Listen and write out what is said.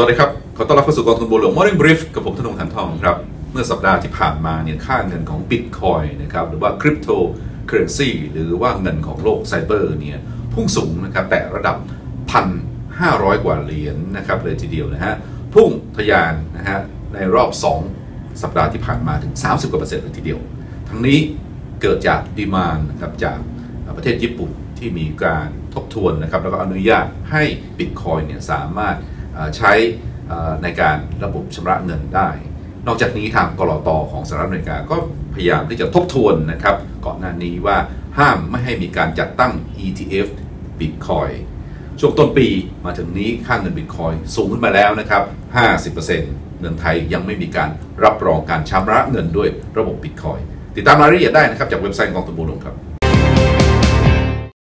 สวัสดีครับ ขอต้อนรับเข้าสู่กองทุนบัวหลวง Morning Brief กับผมธนงถันทองครับ เมื่อสัปดาห์ที่ผ่านมาเนี่ยค่าเงินของ Bitcoin นะครับ หรือว่าคริปโตเคอเรนซีหรือว่าเงินของโลกไซเบอร์เนี่ย พุ่งสูงนะครับ แต่ระดับ 1,500 กว่าเหรียญนะครับ เลยทีเดียวนะฮะ พุ่งทะยานนะฮะ ในรอบ 2 สัปดาห์ที่ผ่านมาถึง 30กว่าเปอร์เซ็นต์เลยทีเดียว ทั้งนี้เกิดจากดีมานนะครับจากประเทศญี่ปุ่นที่มีการทบทวนนะครับแล้วก็อนุญาตให้ Bitcoin เนี่ยสามารถ ใช้ในการระบบชำระเงินได้ นอกจากนี้ทางกรอตของสหรัฐอเมริกาก็พยายามที่จะทบทวนนะครับก่อนหน้านี้ว่าห้ามไม่ให้มีการจัดตั้ง ETF Bitcoin ช่วงต้นปีมาถึงนี้ค่าเงิน Bitcoin สูงขึ้นมาแล้วนะครับ 50%เมืองไทยยังไม่มีการรับรองการชำระเงินด้วยระบบ Bitcoin ติดตามรายละเอียดได้นะครับ จากเว็บไซต์กองทุนบัวหลวงครับ